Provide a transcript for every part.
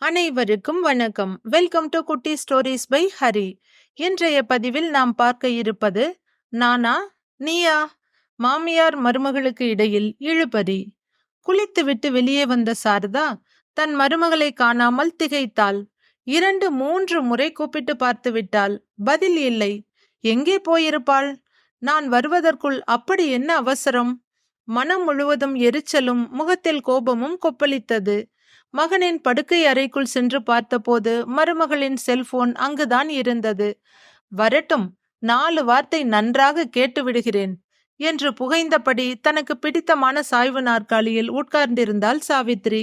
அனைவருக்கும் வணக்கம். Welcome to Kutti stories by Hari இன்றைய பதிவில் நாம் பார்க்க இருப்பது நானா நீயா? மாமியார் மருமகளுக்கு இடையில் இழுபறி. குளித்துவிட்டு வெளியே வந்த சாரதா தன் மருமகளை காணாமல் திகைத்தாள். இரண்டு மூன்று முறை கூப்பிட்டு பார்த்து விட்டாள். பதில் இல்லை. எங்கே போயிருப்பாள்? நான் வருவதற்குள் அப்படி என்ன அவசரம்? மனம் முழுவதும் எரிச்சலும் முகத்தில் கோபமும் கொப்பளித்தது. மகனின் படுக்கை அறைக்குள் சென்று பார்த்தபோது மருமகளின் செல்போன் அங்குதான் இருந்தது. வரட்டும் நாலு வார்த்தை நன்றாக கேட்டு விடுகிறேன் என்று புகைந்தபடி தனக்கு பிடித்தமான சாய்வு நாற்காலியில் உட்கார்ந்திருந்தாள் சாவித்ரி.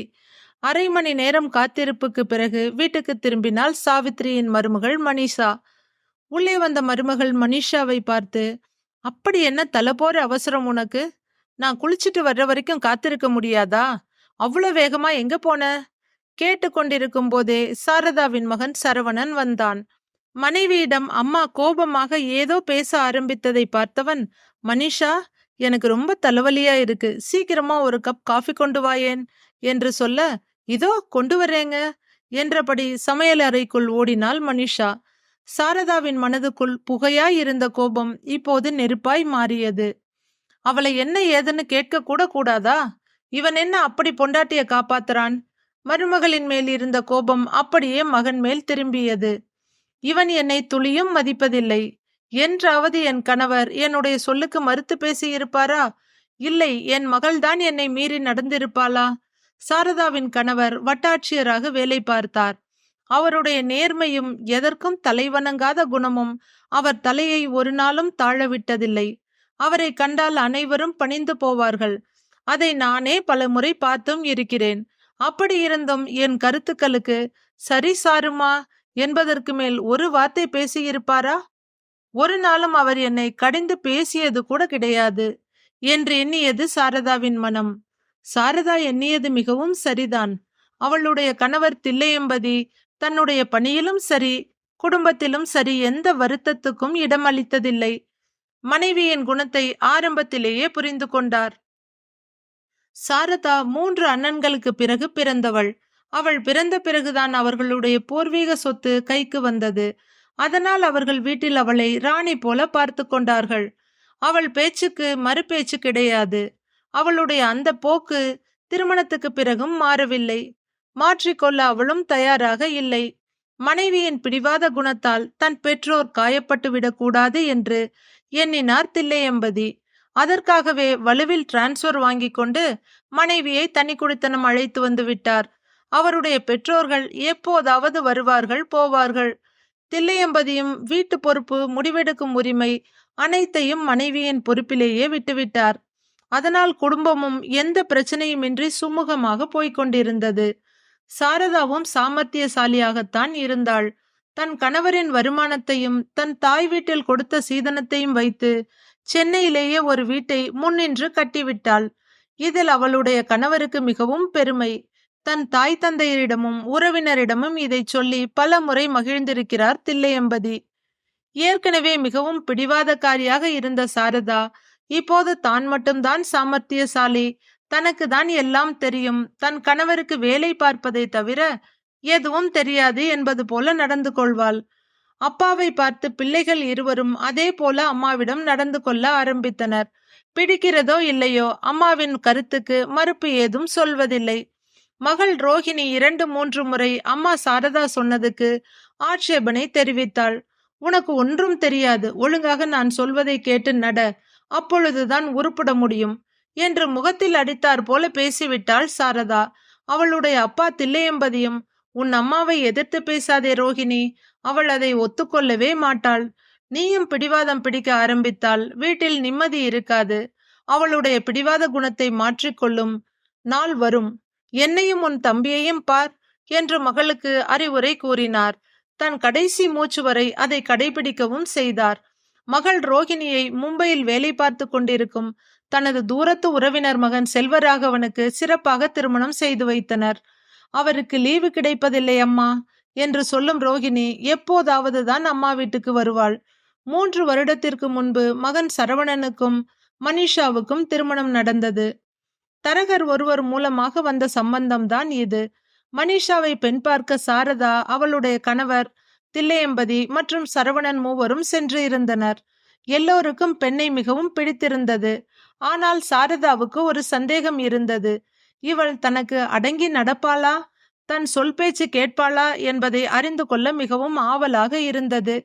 அரை மணி நேரம் காத்திருப்புக்கு பிறகு வீட்டுக்கு திரும்பினாள் சாவித்ரியின் மருமகள் மனிஷா உள்ளே வந்த மருமகள் மனிஷாவை பார்த்து அப்படி என்ன தலை போற அவசரம் உனக்கு? நான் குளிச்சுட்டு வர்ற வரைக்கும் காத்திருக்க முடியாதா? அவ்வளோ வேகமா எங்க போன? கேட்டுக்கொண்டிருக்கும் போதே சாரதாவின் மகன் சரவணன் வந்தான். மனைவியிடம் அம்மா கோபமாக ஏதோ பேச ஆரம்பித்ததை பார்த்தவன் மனிஷா எனக்கு ரொம்ப தலைவலியா இருக்கு. சீக்கிரமா ஒரு கப் காஃபி கொண்டு வாயேன் என்று சொல்ல இதோ கொண்டு வரேங்க என்றபடி சமையல் அறைக்குள் ஓடினாள் மனிஷா. சாரதாவின் மனதுக்குள் புகையாய் இருந்த கோபம் இப்போது நெருப்பாய் மாறியது. அவளை என்ன ஏதுன்னு கேட்க கூட கூடாதா? இவன் என்ன அப்படி பொண்டாட்டிய காப்பாத்துறான்? மருமகளின் மேல் இருந்த கோபம் அப்படியே மகன் மேல் திரும்பியது. இவன் என்னை துளியும் மதிப்பதில்லை. என்றாவது என் கணவர் என்னுடைய சொல்லுக்கு மறுத்து பேசியிருப்பாரா? இல்லை என் மகள்தான் என்னை மீறி நடந்திருப்பாளா? சாரதாவின் கணவர் வட்டாட்சியராக வேலை பார்த்தார். அவருடைய நேர்மையும் எதற்கும் தலைவணங்காத குணமும் அவர் தலையை ஒரு நாளும் தாழவிட்டதில்லை. அவரை கண்டால் அனைவரும் பணிந்து போவார்கள். அதை நானே பல முறை பார்த்தும் இருக்கிறேன். அப்படி இருந்தும் என் கருத்துக்களுக்கு சரி சாருமா என்பதற்கு மேல் ஒரு வார்த்தை பேசியிருப்பாரா? ஒரு நாளும் அவர் என்னை கடிந்து பேசியது கூட கிடையாது என்று எண்ணியது சாரதாவின் மனம். சாரதா எண்ணியது மிகவும் சரிதான். அவளுடைய கணவர் தில்லையம்பதி தன்னுடைய பணியிலும் சரி குடும்பத்திலும் சரி எந்த வருத்தத்துக்கும் இடமளித்ததில்லை. மனைவியின் குணத்தை ஆரம்பத்திலேயே புரிந்து கொண்டார். சாரதா மூன்று அண்ணன்களுக்கு பிறகு பிறந்தவள். அவள் பிறந்த பிறகுதான் அவர்களுடைய பூர்வீக சொத்து கைக்கு வந்தது. அதனால் அவர்கள் வீட்டில் அவளை ராணி போல பார்த்து கொண்டார்கள். அவள் பேச்சுக்கு மறுபேச்சு கிடையாது. அவளுடைய அந்த போக்கு திருமணத்துக்கு பிறகும் மாறவில்லை. மாற்றிக்கொள்ள அவளும் தயாராக இல்லை. மனைவியின் பிடிவாத குணத்தால் தன் பெற்றோர் காயப்பட்டு விடக்கூடாது என்று எண்ணினார் தில்லையம்பதி. அதற்காகவே வலுவில் டிரான்ஸ்பர் வாங்கி கொண்டு மனைவியை தனி குடித்தனம் அழைத்து வந்து விட்டார். அவருடைய பெற்றோர்கள் எப்போதாவது வருவார்கள் போவார்கள். தில்லையம்பதியும் வீட்டு பொறுப்பு முடிவெடுக்கும் உரிமை அனைத்தையும் மனைவியின் பொறுப்பிலேயே விட்டுவிட்டார். அதனால் குடும்பமும் எந்த பிரச்சனையுமின்றி சுமூகமாக போய்கொண்டிருந்தது சாரதாவும் சாமர்த்தியசாலியாகத்தான் இருந்தாள். தன் கணவரின் வருமானத்தையும் தன் தாய் வீட்டில் கொடுத்த சீதனத்தையும் வைத்து சென்னையிலேயே ஒரு வீட்டை முன்னின்று கட்டிவிட்டாள். இதில் அவளுடைய கணவருக்கு மிகவும் பெருமை. தன் தாய் தந்தையரிடமும் உறவினரிடமும் இதை சொல்லி பல முறை மகிழ்ந்திருக்கிறார் தில்லையம்பதி. ஏற்கனவே மிகவும் பிடிவாதக்காரியாக இருந்த சாரதா இப்போது தான் மட்டும்தான் சாமர்த்தியசாலி. தனக்கு தான் எல்லாம் தெரியும். தன் கணவருக்கு வேலை பார்ப்பதை தவிர எதுவும் தெரியாது என்பது போல நடந்து கொள்வாள். அப்பாவை பார்த்து பிள்ளைகள் இருவரும் அதே போல அம்மாவிடம் நடந்து கொள்ள ஆரம்பித்தனர். பிடிக்கிறதோ இல்லையோ அம்மாவின் கருத்துக்கு மறுப்பு ஏதும் சொல்வதில்லை. மகள் ரோஹிணி இரண்டு மூன்று முறை அம்மா சாரதா சொன்னதுக்கு ஆட்சேபனை தெரிவித்தாள். உனக்கு ஒன்றும் தெரியாது. ஒழுங்காக நான் சொல்வதை கேட்டு நட. அப்பொழுதுதான் உருப்பிட முடியும் என்று முகத்தில் அடித்தார் போல பேசிவிட்டாள் சாரதா. அவளுடைய அப்பா தில்லையம்பதியும் உன் அம்மாவை எதிர்த்து பேசாதே ரோஹிணி. அவள் அதை ஒத்துக்கொள்ளவே மாட்டாள். நீயும் பிடிவாதம் பிடிக்க ஆரம்பித்தால் வீட்டில் நிம்மதி இருக்காது. அவளுடைய பிடிவாத குணத்தை மாற்றிக்கொள்ளும் நாள் வரும். என்னையும் உன் தம்பியையும் பார் என்று மகளுக்கு அறிவுரை கூறினார். தன் கடைசி மூச்சு வரை அதை கடைபிடிக்கவும் செய்தார். மகள் ரோகிணியை மும்பையில் வேலை பார்த்து கொண்டிருக்கும் தனது தூரத்து உறவினர் மகன் செல்வராகவனுக்கு சிறப்பாக திருமணம் செய்து வைத்தனர். அவருக்கு லீவு கிடைப்பதில்லை அம்மா என்று சொல்லும் ரோகிணி எப்போதாவது தான் அம்மா வீட்டுக்கு வருவாள். மூன்று வருடத்திற்கு முன்பு மகன் சரவணனுக்கும் மனிஷாவுக்கும் திருமணம் நடந்தது. தரகர் ஒருவர் மூலமாக வந்த சம்பந்தம்தான் இது. மனிஷாவை பெண் பார்க்க சாரதா அவளுடைய கணவர் தில்லையம்பதி மற்றும் சரவணன் மூவரும் சென்று இருந்தனர். எல்லோருக்கும் பெண்ணை மிகவும் பிடித்திருந்தது. ஆனால் சாரதாவுக்கு ஒரு சந்தேகம் இருந்தது. இவள் தனக்கு அடங்கி நடப்பாளா? தன் சொல் பேச்சு கேட்பாளா என்பதை அறிந்து கொள்ள மிகவும் ஆவலாக இருந்தது.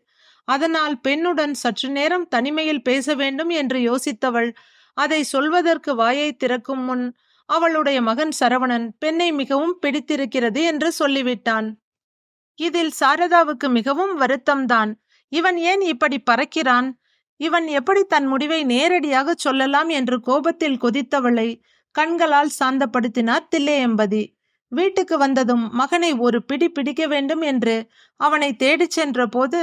அதனால் பெண்ணுடன் சற்று நேரம் தனிமையில் பேச வேண்டும் என்று யோசித்தவள் அதை சொல்வதற்கு வாயை திறக்கும் முன் அவளுடைய மகன் சரவணன் பெண்ணை மிகவும் பிடித்திருக்கிறது என்று சொல்லிவிட்டான். இதில் சாரதாவுக்கு மிகவும் வருத்தம்தான். இவன் ஏன் இப்படி பறக்கிறான்? இவன் எப்படி தன் முடிவை நேரடியாக சொல்லலாம் என்று கோபத்தில் கொதித்தவளை கண்களால் சாந்தப்படுத்தினார் தில்லையம்பதி வீட்டுக்கு வந்ததும் மகனை ஒரு பிடி பிடிக்க வேண்டும் என்று அவனை தேடிச் சென்ற போது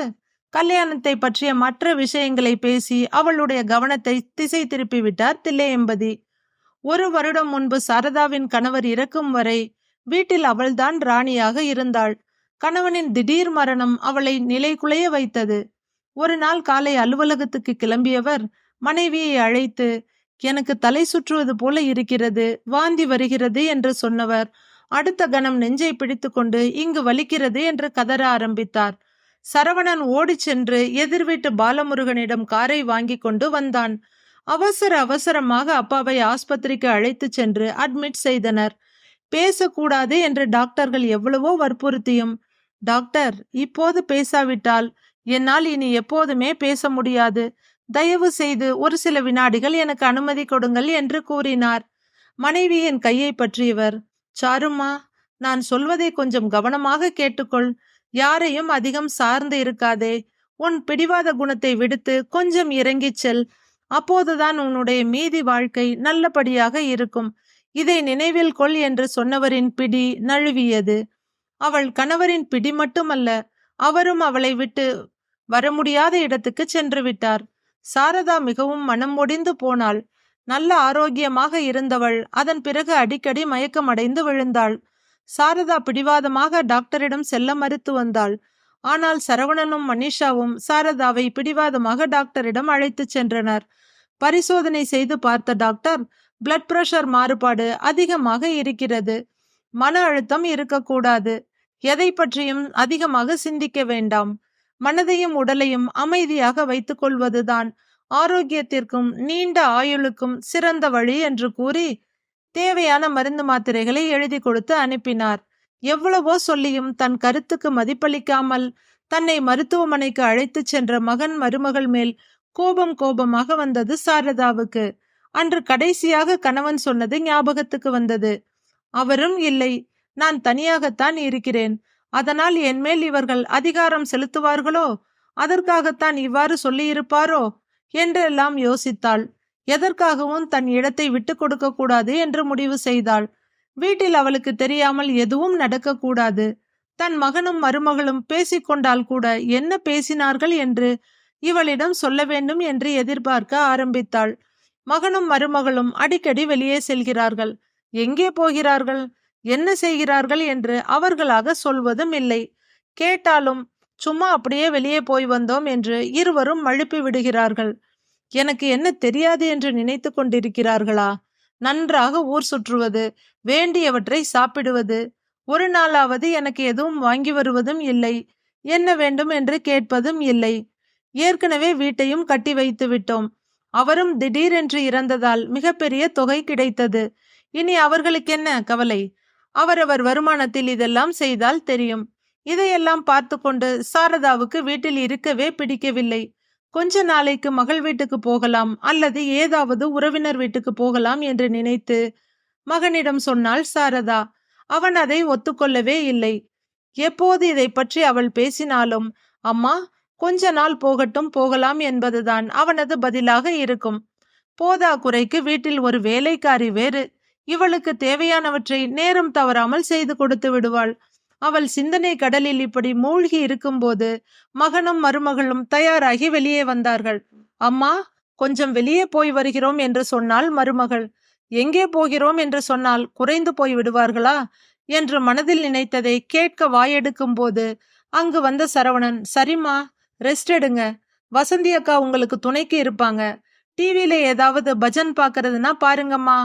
கல்யாணத்தை பற்றிய மற்ற விஷயங்களை பேசி அவளுடைய கவனத்தை திசை திருப்பிவிட்டார் தில்லையம்பதி ஒரு வருடம் முன்பு சாரதாவின் கணவர் இறக்கும் வரை வீட்டில் அவள்தான் ராணியாக இருந்தாள். கணவனின் திடீர் மரணம் அவளை நிலைகுலைய வைத்தது. ஒரு நாள் காலை அலுவலகத்துக்கு கிளம்பியவர் மனைவியை அழைத்து எனக்கு தலை சுற்றுவது போல இருக்கிறது வாந்தி வருகிறது என்று சொன்னவர். அடுத்த கணம் நெஞ்சை பிடித்துக்கொண்டு இங்கு வலிக்கிறது என்று கதற ஆரம்பித்தார். சரவணன் ஓடிச் சென்று எதிர் வீட்டு பாலமுருகனிடம் காரை வாங்கி கொண்டு வந்தான். அவசர அவசரமாக அப்பாவை ஆஸ்பத்திரிக்கு அழைத்துச் சென்று அட்மிட் செய்தனர். பேசக்கூடாது என்று டாக்டர்கள் எவ்வளவோ வற்புறுத்தியும் டாக்டர் இப்போது பேசாவிட்டால் என்னால் இனி எப்போதுமே பேச முடியாது. தயவு செய்து ஒரு சில வினாடிகள் எனக்கு அனுமதி கொடுங்கள் என்று கூறினார். மனைவியின் கையை பற்றியவர் சாரும்மா நான் சொல்வதை கொஞ்சம் கவனமாக கேட்டுக்கொள். யாரையும் அதிகம் சார்ந்து இருக்காதே. உன் பிடிவாத குணத்தை விடுத்து கொஞ்சம் இறங்கிச் செல். அப்போதுதான் உன்னுடைய மீதி வாழ்க்கை நல்லபடியாக இருக்கும். இதை நினைவில் கொள் என்று சொன்னவரின் பிடி நழுவியது. அவள் கணவரின் பிடி மட்டுமல்ல அவரும் அவளை விட்டு வர முடியாத இடத்துக்கு சென்று விட்டார். சாரதா மிகவும் மனம் ஒடிந்து போனாள். நல்ல ஆரோக்கியமாக இருந்தவள். அதன் பிறகு அடிக்கடி மயக்கமடைந்து விழுந்தாள். சாரதா பிடிவாதமாக டாக்டரிடம் செல்ல மறுத்து வந்தாள். ஆனால் சரவணனும் மனிஷாவும் சாரதாவை பிடிவாதமாக டாக்டரிடம் அழைத்துச் சென்றனர். பரிசோதனை செய்து பார்த்த டாக்டர் பிளட் பிரஷர் மாறுபாடு அதிகமாக இருக்கிறது. மன அழுத்தம் இருக்கக்கூடாது. எதை பற்றியும் அதிகமாக சிந்திக்க வேண்டாம். மனதையும் உடலையும் அமைதியாக வைத்துக் கொள்வதுதான் ஆரோக்கியத்திற்கும் நீண்ட ஆயுளுக்கும் சிறந்த வழி என்று கூறி தேவையான மருந்து மாத்திரைகளை எழுதி கொடுத்து அனுப்பினார். எவ்வளவோ சொல்லியும் தன் கருத்துக்கு மதிப்பளிக்காமல் தன்னை மருத்துவமனைக்கு அழைத்துச் சென்ற மகன் மருமகள் மேல் கோபம் கோபமாக வந்தது சாரதாவுக்கு. அன்று கடைசியாக கணவன் சொன்னது ஞாபகத்துக்கு வந்தது. அவரும் இல்லை நான் தனியாகத்தான் இருக்கிறேன். அதனால் என்மேல் இவர்கள் அதிகாரம் செலுத்துவார்களோ? அதற்காகத்தான் இவ்வாறு சொல்லியிருப்பாரோ? என்றெல்லாம் யோசித்தாள். எதற்காகவும் தன் இடத்தை விட்டு கொடுக்க கூடாது என்று முடிவு செய்தாள். வீட்டில் அவளுக்கு தெரியாமல் எதுவும் நடக்கக்கூடாது. தன் மகனும் மருமகளும் பேசிக்கொண்டால் கூட என்ன பேசினார்கள் என்று இவளிடம் சொல்ல வேண்டும் என்று எதிர்பார்க்க ஆரம்பித்தாள். மகனும் மருமகளும் அடிக்கடி வெளியே செல்கிறார்கள். எங்கே போகிறார்கள்? என்ன செய்கிறார்கள் என்று அவர்களாக சொல்வதும் இல்லை. கேட்டாலும் சும்மா அப்படியே வெளியே போய் வந்தோம் என்று இருவரும் மழுப்பி விடுகிறார்கள். எனக்கு என்ன தெரியாது என்று நினைத்து கொண்டிருக்கிறார்களா? நன்றாக ஊர் சுற்றுவது வேண்டியவற்றை சாப்பிடுவது ஒரு நாளாவது எனக்கு எதுவும் வாங்கி வருவதும் இல்லை. என்ன வேண்டும் என்று கேட்பதும் இல்லை. ஏற்கனவே வீட்டையும் கட்டி வைத்து விட்டோம். அவரும் திடீரென்று இறந்ததால் மிகப்பெரிய தொகை கிடைத்தது. இனி அவர்களுக்கு என்ன கவலை? அவரவர் வருமானத்தில் இதெல்லாம் செய்தால் தெரியும். இதையெல்லாம் பார்த்து கொண்டு சாரதாவுக்கு வீட்டில் இருக்கவே பிடிக்கவில்லை. கொஞ்ச நாளைக்கு மகள் வீட்டுக்கு போகலாம் அல்லது ஏதாவது உறவினர் வீட்டுக்கு போகலாம் என்று நினைத்து மகனிடம் சொன்னாள் சாரதா. அவன் அதை ஒத்துக்கொள்ளவே இல்லை. எப்போது இதை பற்றி அவள் பேசினாலும் அம்மா கொஞ்ச நாள் போகட்டும் போகலாம் என்பதுதான் அவனது பதிலாக இருக்கும். போதா குறைக்கு வீட்டில் ஒரு வேலைக்காரி வேறு இவளுக்கு தேவையானவற்றை நேரம் தவறாமல் செய்து கொடுத்து விடுவாள். அவள் சிந்தனை கடலில் இப்படி மூழ்கி இருக்கும்போது மகனும் மருமகளும் தயாராகி வெளியே வந்தார்கள். அம்மா கொஞ்சம் வெளியே போய் வருகிறோம் என்று சொன்னால் மருமகள். எங்கே போகிறோம் என்று சொன்னால் குறைந்து போய் விடுவார்களா? என்று மனதில் நினைத்ததை கேட்க வாயெடுக்கும் போது அங்கு வந்த சரவணன் சரிம்மா ரெஸ்ட் எடுங்க. வசந்தி அக்கா உங்களுக்கு துணைக்கு இருப்பாங்க. டிவியில ஏதாவது பஜன் பாக்குறதுன்னா பாருங்கம்மா.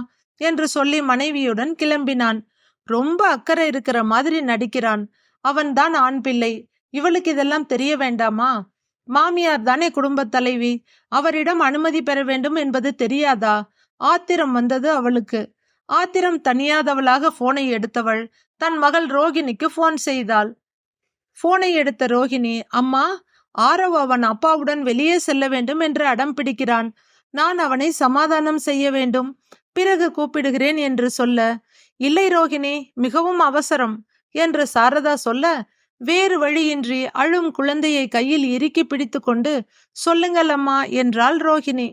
என்று சொல்லி மனைவியுடன் கிளம்பினான். ரொம்ப அக்கறை இருக்கிற மாதிரி நடிக்கிறான். அவன்தான் ஆண் பிள்ளை. இவளுக்கு இதெல்லாம் தெரிய வேண்டாமா? மாமியார் தானே குடும்பத் தலைவி. அவரிடம் அனுமதி பெற வேண்டும் என்பது தெரியாதா? ஆத்திரம் வந்தது அவளுக்கு. ஆத்திரம் தனியாதவளாக போனை எடுத்தவள். தன் மகள் ரோகிணிக்கு போன் செய்தாள். போனை எடுத்த ரோகிணி அம்மா ஆரவ் அவன் அப்பாவுடன் வெளியே செல்ல வேண்டும் என்று அடம் பிடிக்கிறான். நான் அவனை சமாதானம் செய்ய வேண்டும். பிறகு கூப்பிடுகிறேன் என்று சொல்ல இல்லை ரோகிணி மிகவும் அவசரம் என்று சாரதா சொல்ல வேறு வழியின்றி அழும் குழந்தையை கையில் இறுக்கி பிடித்து கொண்டு சொல்லுங்கள் அம்மா என்றாள் ரோகிணி.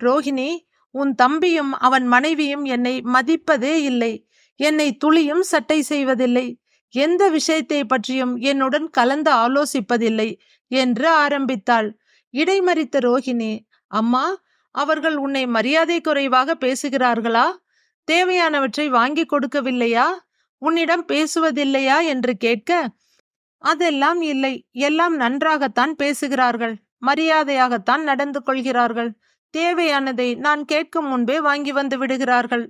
ரோகிணி உன் தம்பியும் அவன் மனைவியும் என்னை மதிப்பதே இல்லை என்னை துளியும் சட்டை செய்வதில்லை எந்த விஷயத்தை பற்றியும் என்னுடன் கலந்து ஆலோசிப்பதில்லை என்று ஆரம்பித்தாள். இடைமறித்த ரோகிணி அம்மா அவர்கள் உன்னை மரியாதை குறைவாக பேசுகிறார்களா? தேவையானவற்றை வாங்கி கொடுக்கவில்லையா? உன்னிடம் பேசுவதில்லையா? என்று கேட்க அதெல்லாம் இல்லை. எல்லாம் நன்றாகத்தான் பேசுகிறார்கள். மரியாதையாகத்தான் நடந்து கொள்கிறார்கள். தேவையானதை நான் கேட்கும் முன்பே வாங்கி வந்து விடுகிறார்கள்.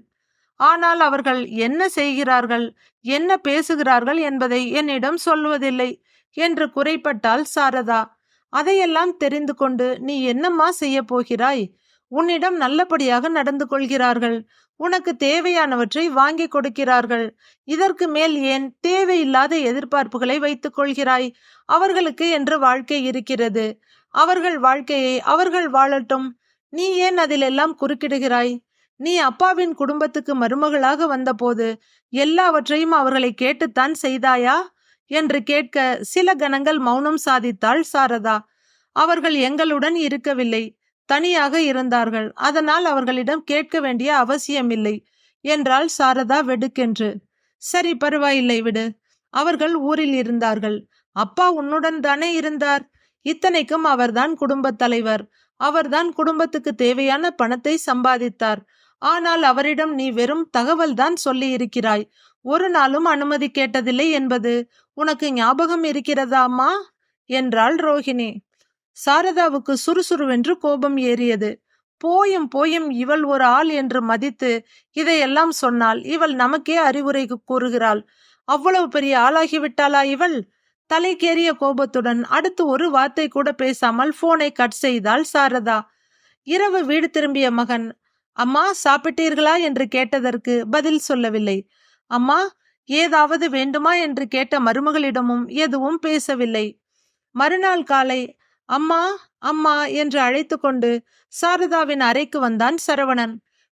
ஆனால் அவர்கள் என்ன செய்கிறார்கள்? என்ன பேசுகிறார்கள் என்பதை என்னிடம் சொல்வதில்லை என்று குறைப்பட்டாள் சாரதா அதையெல்லாம் தெரிந்து கொண்டு நீ என்னம்மா செய்ய போகிறாய்? உன்னிடம் நல்லபடியாக நடந்து கொள்கிறார்கள். உனக்கு தேவையானவற்றை வாங்கி கொடுக்கிறார்கள். இதற்கு மேல் ஏன் தேவையில்லாத எதிர்பார்ப்புகளை வைத்துக் கொள்கிறாய்? அவர்களுக்கு என்று வாழ்க்கை இருக்கிறது. அவர்கள் வாழ்க்கையை அவர்கள் வாழட்டும். நீ ஏன் அதிலெல்லாம் குறுக்கிடுகிறாய்? நீ அப்பாவின் குடும்பத்துக்கு மருமகளாக வந்தபோது எல்லாவற்றையும் அவர்களை கேட்டுத்தான் செய்தாயா? என்று கேட்க சில கணங்கள் மௌனம் சாதித்தாள் சாரதா. அவர்கள் எங்களுடன் இருக்கவில்லை. தனியாக இருந்தார்கள். அதனால் அவர்களிடம் கேட்க வேண்டிய அவசியமில்லை என்றாள் சாரதா வெடுக்கென்று. சரி பரவாயில்லை விடு. அவர்கள் ஊரில் இருந்தார்கள். அப்பா உன்னுடன் தானே இருந்தார்? இத்தனைக்கும் அவர்தான் குடும்பத் தலைவர். அவர்தான் குடும்பத்துக்கு தேவையான பணத்தை சம்பாதித்தார். ஆனால் அவரிடம் நீ வெறும் தகவல்தான் சொல்லி இருக்கிறாய் ஒரு நாளும் அனுமதி கேட்டதில்லை என்பது உனக்கு ஞாபகம் இருக்கிறதா அம்மா? என்றாள் ரோஹிணி சாரதாவுக்கு சுறுசுறுவென்று கோபம் ஏறியது. போயும் போயும் இவள் ஒரு ஆள் என்று மதித்து இதையெல்லாம் சொன்னால் இவள் நமக்கே அறிவுரை கூறுகிறாள். அவ்வளவு பெரிய ஆளாகிவிட்டாளா இவள்? தலைக்கேறிய கோபத்துடன் அடுத்து ஒரு வார்த்தை கூட பேசாமல் போனை கட் செய்தாள் சாரதா. இரவு வீடு திரும்பிய மகன் அம்மா சாப்பிட்டீர்களா? என்று கேட்டதற்கு பதில் சொல்லவில்லை. அம்மா ஏதாவது வேண்டுமா? என்று கேட்ட மருமகளிடமும் எதுவும் பேசவில்லை. மறுநாள் காலை அம்மா அம்மா என்று அழைத்து கொண்டு சாரதாவின் அறைக்கு வந்தான் சரவணன்.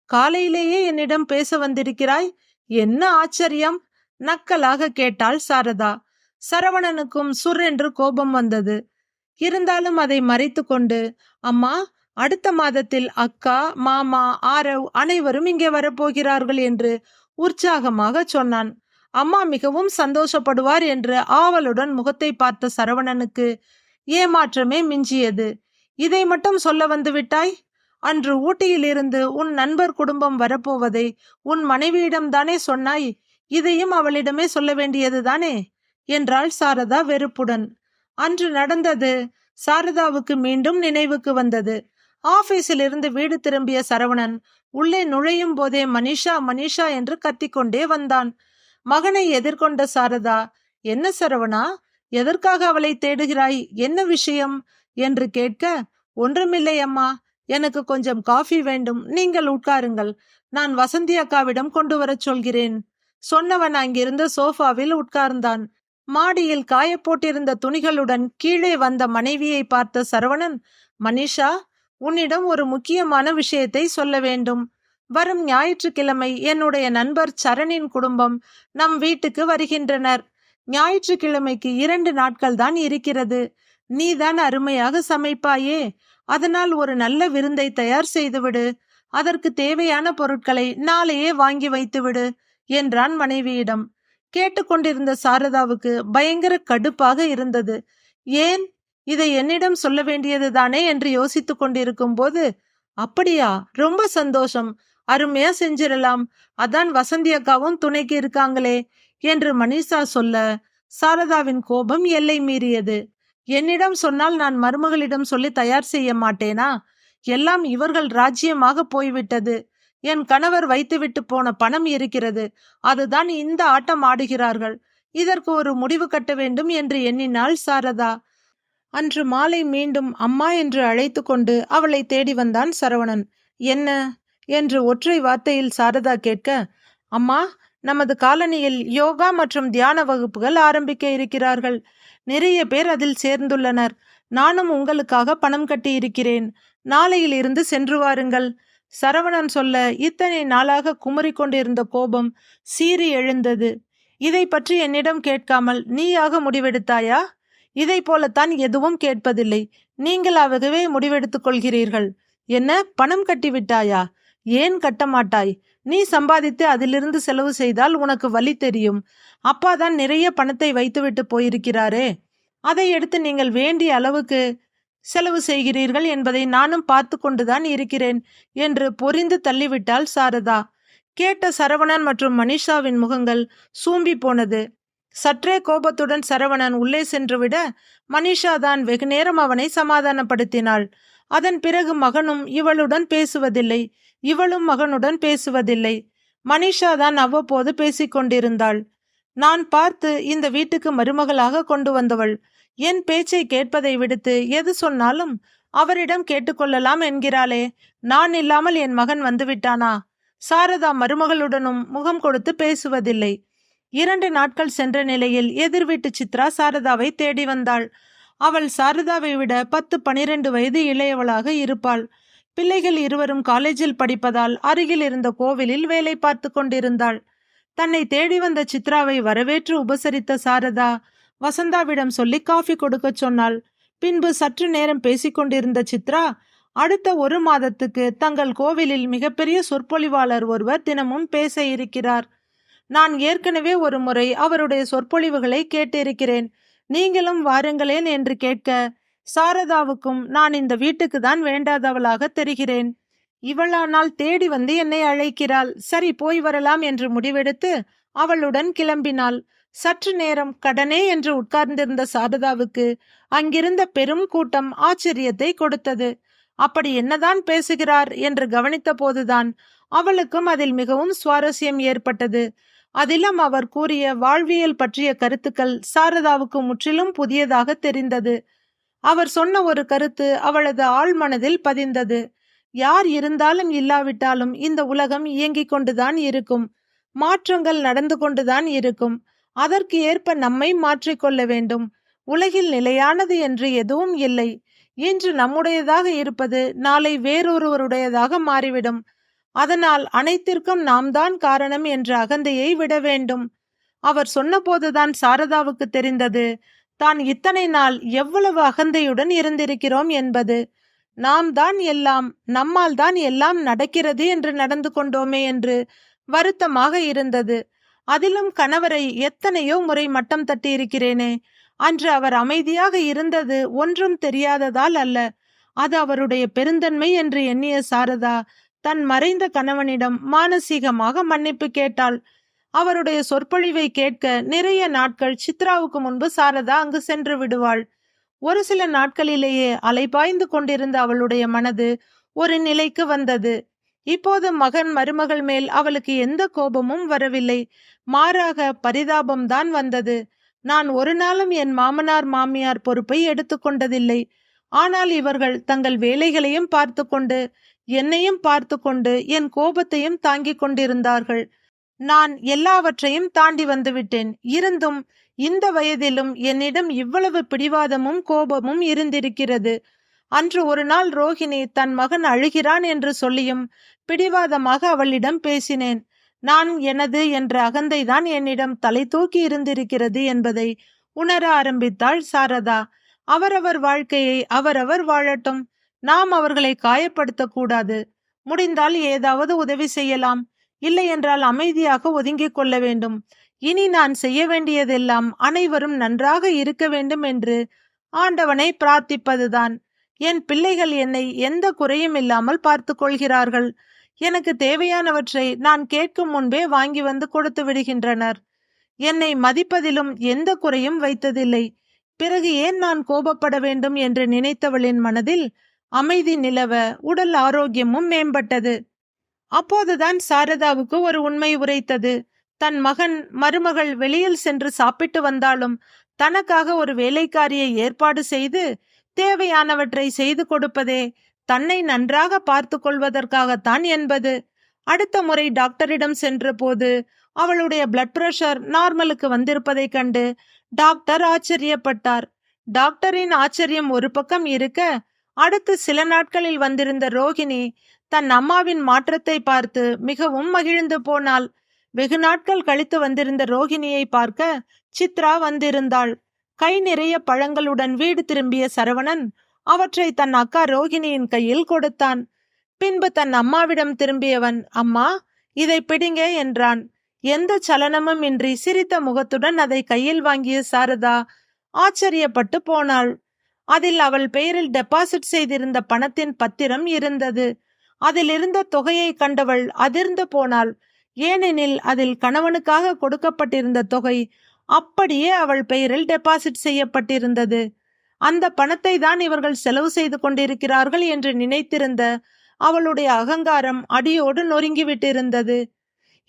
காலையிலேயே என்னிடம் பேச வந்திருக்கிறாய்? என்ன ஆச்சரியம்? நக்கலாக கேட்டாள் சாரதா. சரவணனுக்கும் சுர் என்று கோபம் வந்தது. இருந்தாலும் அதை மறைத்து கொண்டு அம்மா அடுத்த மாதத்தில் அக்கா மாமா ஆரவ் அனைவரும் இங்கே வரப்போகிறார்கள் என்று உற்சாகமாக சொன்னான். அம்மா மிகவும் சந்தோஷப்படுவார் என்று ஆவலுடன் முகத்தை பார்த்த சரவணனுக்கு ஏமாற்றமே மிஞ்சியது. இதை மட்டும் சொல்ல வந்து விட்டாய்? அன்று ஊட்டியிலிருந்து உன் நண்பர் குடும்பம் வரப்போவதை உன் மனைவியிடம்தானே சொன்னாய்? இதையும் அவளிடமே சொல்ல வேண்டியது தானே? என்றாள் சாரதா வெறுப்புடன். அன்று நடந்தது சாரதாவுக்கு மீண்டும் நினைவுக்கு வந்தது. ஆபீஸில் இருந்து வீடு திரும்பிய சரவணன் உள்ளே நுழையும் போதே மனிஷா மனிஷா என்று கத்திக்கொண்டே வந்தான். மகனை எதிர்கொண்ட சாரதா என்ன சரவணா? எதற்காக அவளை தேடுகிறாய்? என்ன விஷயம்? என்று கேட்க ஒன்றுமில்லை அம்மா எனக்கு கொஞ்சம் காஃபி வேண்டும். நீங்கள் உட்காருங்கள். நான் வசந்தி அக்காவிடம் கொண்டு வரச் சொல்கிறேன். சொன்னவன் அங்கிருந்த சோஃபாவில் உட்கார்ந்தான். மாடியில் காயப்போட்டிருந்த துணிகளுடன் கீழே வந்த மனைவியை பார்த்த சரவணன் மனிஷா உன்னிடம் ஒரு முக்கியமான விஷயத்தை சொல்ல வேண்டும். வரும் ஞாயிற்றுக்கிழமை என்னுடைய நண்பர் சரணின் குடும்பம் நம் வீட்டுக்கு வருகின்றனர். ஞாயிற்றுக்கிழமைக்கு இரண்டு நாட்கள் தான் இருக்கிறது. நீதான் அருமையாக சமைப்பாயே. அதனால் ஒரு நல்ல விருந்தை தயார் செய்துவிடு. அதற்கு தேவையான பொருட்களை நாளையே வாங்கி வைத்துவிடு என்றான் மனைவியிடம். கேட்டுக்கொண்டிருந்த சாரதாவுக்கு பயங்கர கடுப்பாக இருந்தது. ஏன்? இதை என்னிடம் சொல்ல வேண்டியதுதானே என்று யோசித்துக் கொண்டிருக்கும் போது அப்படியா? ரொம்ப சந்தோஷம். அருமையா செஞ்சிடலாம். அதான் வசந்தி அக்காவும் துணைக்கு இருக்காங்களே. என்று மனிஷா சொல்ல சாரதாவின் கோபம் எல்லை மீறியது. என்னிடம் சொன்னால் நான் மருமகளிடம் சொல்லி தயார் செய்ய மாட்டேனா? எல்லாம் இவர்கள் ராஜ்யமாக போய்விட்டது. என் கணவர் வைத்துவிட்டு போன பணம் இருக்கிறது. அதுதான் இந்த ஆட்டம் ஆடுகிறார்கள். இதற்கு ஒரு முடிவு கட்ட வேண்டும் என்று எண்ணினாள் சாரதா. அன்று மாலை மீண்டும் அம்மா என்று அழைத்து கொண்டு அவளை தேடி வந்தான் சரவணன். என்ன? என்று ஒற்றை வார்த்தையில் சாரதா கேட்க அம்மா நமது காலனியில் யோகா மற்றும் தியான வகுப்புகள் ஆரம்பிக்க இருக்கிறார்கள். நிறைய பேர் அதில் சேர்ந்துள்ளனர். நானும் உங்களுக்காக பணம் கட்டியிருக்கிறேன் நாளையில் இருந்து சென்று வாருங்கள். சரவணன் சொல்ல இத்தனை நாளாக குமரிக்கொண்டிருந்த கோபம் சீறி எழுந்தது. இதை பற்றி என்னிடம் கேட்காமல் நீயாக முடிவெடுத்தாயா? இதை போலத்தான் எதுவும் கேட்பதில்லை. நீங்களாகவே முடிவெடுத்துக் கொள்கிறீர்கள். என்ன? பணம் கட்டிவிட்டாயா ஏன் கட்ட மாட்டாய் நீ சம்பாதித்து அதிலிருந்து செலவு செய்தால் உனக்கு வழி தெரியும். அப்பாதான் நிறைய பணத்தை வைத்துவிட்டு போயிருக்கிறாரே. அதை எடுத்து நீங்கள் வேண்டிய அளவுக்கு செலவு செய்கிறீர்கள் என்பதை நானும் பார்த்து கொண்டுதான் இருக்கிறேன் என்று பொறிந்து தள்ளிவிட்டாள் சாரதா. கேட்ட சரவணன் மற்றும் மனிஷாவின் முகங்கள் சூம்பி போனது. சற்றே கோபத்துடன் சரவணன் உள்ளே சென்றுவிட மனிஷா தான் வெகுநேரம் அவனை சமாதானப்படுத்தினாள். அதன் பிறகு மகனும் இவளுடன் பேசுவதில்லை. இவளும் மகனுடன் பேசுவதில்லை. மனிஷா தான் அவ்வப்போது பேசிக் கொண்டிருந்தாள் நான் பார்த்து இந்த வீட்டுக்கு மருமகளாக கொண்டு வந்தவள். என் பேச்சை கேட்பதை விடுத்து எது சொன்னாலும் அவரிடம் கேட்டுக்கொள்ளலாம் என்கிறாளே. நான் இல்லாமல் என் மகன் வந்துவிட்டானா? சாரதா மருமகளுடனும் முகம் கொடுத்து பேசுவதில்லை. இரண்டு நாட்கள் சென்ற நிலையில் எதிர் வீட்டு சித்ரா சாரதாவை தேடி வந்தாள். அவள் சாரதாவை விட பத்து பனிரெண்டு வயது இளையவளாக இருப்பாள். பிள்ளைகள் இருவரும் காலேஜில் படிப்பதால் அருகில் இருந்த கோவிலில் வேலை பார்த்து கொண்டிருந்தாள். தன்னை தேடி வந்த சித்ராவை வரவேற்று உபசரித்த சாரதா வசந்தாவிடம் சொல்லி காஃபி கொடுக்க சொன்னாள். பின்பு சற்று நேரம் பேசிக்கொண்டிருந்த சித்ரா அடுத்த ஒரு மாதத்துக்கு தங்கள் கோவிலில் மிகப்பெரிய சொற்பொழிவாளர் ஒருவர் தினமும் பேச இருக்கிறார். நான் ஏற்கனவே ஒரு முறை அவருடைய சொற்பொழிவுகளை கேட்டிருக்கிறேன். நீங்களும் வாருங்களேன் என்று கேட்க சாரதாவுக்கும் நான் இந்த வீட்டுக்கு தான் வேண்டாதவளாக தெரிகிறேன். இவளானால் தேடி வந்து என்னை அழைக்கிறாள். சரி போய் வரலாம் என்று முடிவெடுத்து அவளுடன் கிளம்பினாள். சற்று நேரம் கடனே என்று உட்கார்ந்திருந்த சாரதாவுக்கு அங்கிருந்த பெரும் கூட்டம் ஆச்சரியத்தை கொடுத்தது. அப்படி என்னதான் பேசுகிறார்? என்று கவனித்த போதுதான் அவளுக்கும் அதில் மிகவும் சுவாரஸ்யம் ஏற்பட்டது. அதிலும் அவர் கூறிய வாழ்வியல் பற்றிய கருத்துக்கள் சாரதாவுக்கு முற்றிலும் புதியதாக தெரிந்தது. அவர் சொன்ன ஒரு கருத்து அவளது ஆழ்மனதில் பதிந்தது. யார் இருந்தாலும் இல்லாவிட்டாலும் இந்த உலகம் இயங்கிக் கொண்டுதான் இருக்கும். மாற்றங்கள் நடந்து கொண்டுதான் இருக்கும். அதற்கு ஏற்ப நம்மை மாற்றிக்கொள்ள வேண்டும். உலகில் நிலையானது என்று எதுவும் இல்லை. இன்று நம்முடையதாக இருப்பது நாளை வேறொருவருடையதாக மாறிவிடும். அதனால் அனைத்திற்கும் நாம் தான் காரணம் என்ற அகந்தையை விட வேண்டும். அவர் சொன்னபோதுதான் சாரதாவுக்கு தெரிந்தது. தான் இத்தனை நாள் எவ்வளவு அகந்தையுடன் இருந்திருக்கிறோம் என்பது. நாம் தான் எல்லாம் நம்மால் தான் எல்லாம் நடக்கிறது என்று நடந்து கொண்டோமே என்று வருத்தமாக இருந்தது. அதிலும் கணவரை எத்தனையோ முறை மட்டம் தட்டி இருக்கிறேனே அன்று அவர் அமைதியாக இருந்தது ஒன்றும் தெரியாததால் அல்ல. அது அவருடைய பெருந்தன்மை என்று எண்ணிய சாரதா தன் மறைந்த கணவனிடம் மானசீகமாக மன்னிப்பு கேட்டாள். அவருடைய சொற்பொழிவை கேட்க நிறைய நாட்கள் சித்ராவுக்கு முன்பு சாரதா அங்கு சென்று விடுவாள். ஒரு சில நாட்களிலேயே அலைபாய்ந்து கொண்டிருந்த அவளுடைய மனது ஒரு நிலைக்கு வந்தது. இப்போது மகன் மருமகள் மேல் அவளுக்கு எந்த கோபமும் வரவில்லை. மாறாக பரிதாபம்தான் வந்தது. நான் ஒரு நாளும் என் மாமனார் மாமியார் பொறுப்பை எடுத்துக்கொண்டதில்லை ஆனால் இவர்கள் தங்கள் வேலைகளையும் பார்த்து கொண்டு என்னையும் பார்த்து கொண்டு என் கோபத்தையும் தாங்கிக் கொண்டிருந்தார்கள். நான் எல்லாவற்றையும் தாண்டி வந்துவிட்டேன். இருந்தும் இந்த வயதிலும் என்னிடம் இவ்வளவு பிடிவாதமும் கோபமும் இருந்திருக்கிறது. அன்று ஒரு நாள் ரோஹிணி தன் மகன் அழுகிறான் என்று சொல்லியும் பிடிவாதமாக அவளிடம் பேசினேன். நான் எனது என்ற அகந்தைதான் என்னிடம் தலை தூக்கி இருந்திருக்கிறது என்பதை உணர ஆரம்பித்தாள் சாரதா. அவரவர் வாழ்க்கையை அவரவர் வாழட்டும். நாம் அவர்களை காயப்படுத்தக்கூடாது. முடிந்தால் ஏதாவது உதவி செய்யலாம். இல்லை என்றால் அமைதியாக ஒதுங்கிக் கொள்ள வேண்டும். இனி நான் செய்ய வேண்டியதெல்லாம் அனைவரும் நன்றாக இருக்க வேண்டும் என்று ஆண்டவனை பிரார்த்திப்பதுதான். என் பிள்ளைகள் என்னை எந்த குறையும் இல்லாமல் பார்த்து கொள்கிறார்கள். எனக்கு தேவையானவற்றை நான் கேட்கும் முன்பே வாங்கி வந்து கொடுத்து விடுகின்றனர். என்னை மதிப்பதிலும் எந்த குறையும் வைத்ததில்லை. பிறகு ஏன் நான் கோபப்பட வேண்டும் என்று நினைத்தவளின் மனதில் அமைதி நிலவ உடல் ஆரோக்கியமும் மேம்பட்டது. அப்போதுதான் சாரதாவுக்கு ஒரு உண்மை உரைத்தது. தன் மகன் மருமகள் வெளியில் சென்று சாப்பிட்டு வந்தாலும் தனக்காக ஒரு வேலைக்காரியை ஏற்பாடு செய்து தேவையானவற்றை செய்து கொடுப்பதே தன்னை நன்றாக பார்த்து கொள்வதற்காகத்தான் என்பது. அடுத்த முறை டாக்டரிடம் சென்றபோது அவளுடைய பிளட் பிரஷர் நார்மலுக்கு வந்திருப்பதைக் கண்டு டாக்டர் ஆச்சரியப்பட்டார். டாக்டரின் ஆச்சரியம் ஒரு பக்கம் இருக்க அடுத்து சில நாட்களில் வந்திருந்த ரோகிணி தன் அம்மாவின் மாற்றத்தை பார்த்து மிகவும் மகிழ்ந்து போனாள். வெகு நாட்கள் கழித்து வந்திருந்த ரோகிணியை பார்க்க சித்ரா வந்திருந்தாள். கை நிறைய பழங்களுடன் வீடு திரும்பிய சரவணன் அவற்றை தன் அக்கா ரோகிணியின் கையில் கொடுத்தான். பின்பு தன் அம்மாவிடம் திரும்பியவன் அம்மா இதை பிடிங்க என்றான். எந்த சலனமும் இன்றி சிரித்த முகத்துடன் அதை கையில் வாங்கிய சாரதா ஆச்சரியப்பட்டு போனாள். அதில் அவள் பெயரில் டெபாசிட் செய்திருந்த பணத்தின் பத்திரம் இருந்தது. அதில் இருந்த தொகையை கண்டவள் அதிர்ந்து போனாள். ஏனெனில் அதில் கணவனுக்காக கொடுக்கப்பட்டிருந்த தொகை அப்படியே அவள் பெயரில் டெபாசிட் செய்யப்பட்டிருந்தது. அந்த பணத்தை தான் இவர்கள் செலவு செய்து கொண்டிருக்கிறார்கள் என்று நினைத்திருந்த அவளுடைய அகங்காரம் அடியோடு நொறுங்கிவிட்டிருந்தது.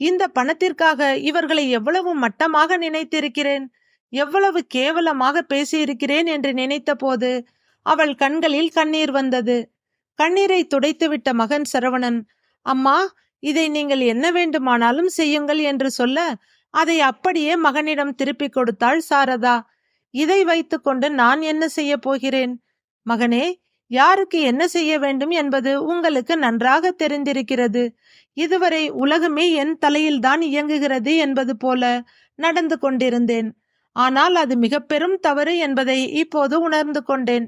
இந்த பணத்திற்காக இவர்களை எவ்வளவு மட்டமாக நினைத்திருக்கிறேன்? எவ்வளவு கேவலமாக பேசியிருக்கிறேன் என்று நினைத்தபோது அவள் கண்களில் கண்ணீர் வந்தது. கண்ணீரை துடைத்துவிட்ட மகன் சரவணன் அம்மா இதை நீங்கள் என்ன வேண்டுமானாலும் செய்யுங்கள் என்று சொல்ல அதை அப்படியே மகனிடம் திருப்பிக் கொடுத்தாள் சாரதா. இதை வைத்துக்கொண்டு நான் என்ன செய்ய போகிறேன்? மகனே யாருக்கு என்ன செய்ய வேண்டும் என்பது உங்களுக்கு நன்றாக தெரிந்திருக்கிறது. இதுவரை உலகமே என் தலையில்தான் இயங்குகிறது என்பது போல நடந்து கொண்டிருந்தேன். ஆனால் அது மிக பெரும் தவறு என்பதை இப்போது உணர்ந்து கொண்டேன்.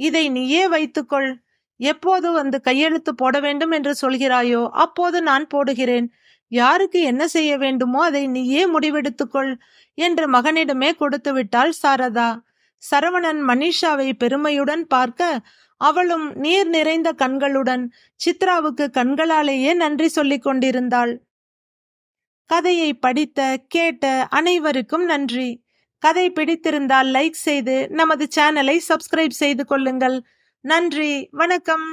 இதை நீயே வைத்துக்கொள். எப்போது வந்து கையெழுத்து போட வேண்டும் என்று சொல்கிறாயோ அப்போது நான் போடுகிறேன். யாருக்கு என்ன செய்ய வேண்டுமோ அதை நீயே முடிவெடுத்துக்கொள் என்று மகனிடமே கொடுத்து விட்டாள் சாரதா. சரவணன் மனிஷாவை பெருமையுடன் பார்க்க அவளும் நீர் நிறைந்த கண்களுடன் சித்ராவுக்கு கண்களாலேயே நன்றி சொல்லிக் கொண்டிருந்தாள். கதையை படித்த கேட்ட அனைவருக்கும் நன்றி. கதை பிடித்திருந்தால் லைக் செய்து நமது சேனலை சப்ஸ்கிரைப் செய்து கொள்ளுங்கள். நன்றி வணக்கம்.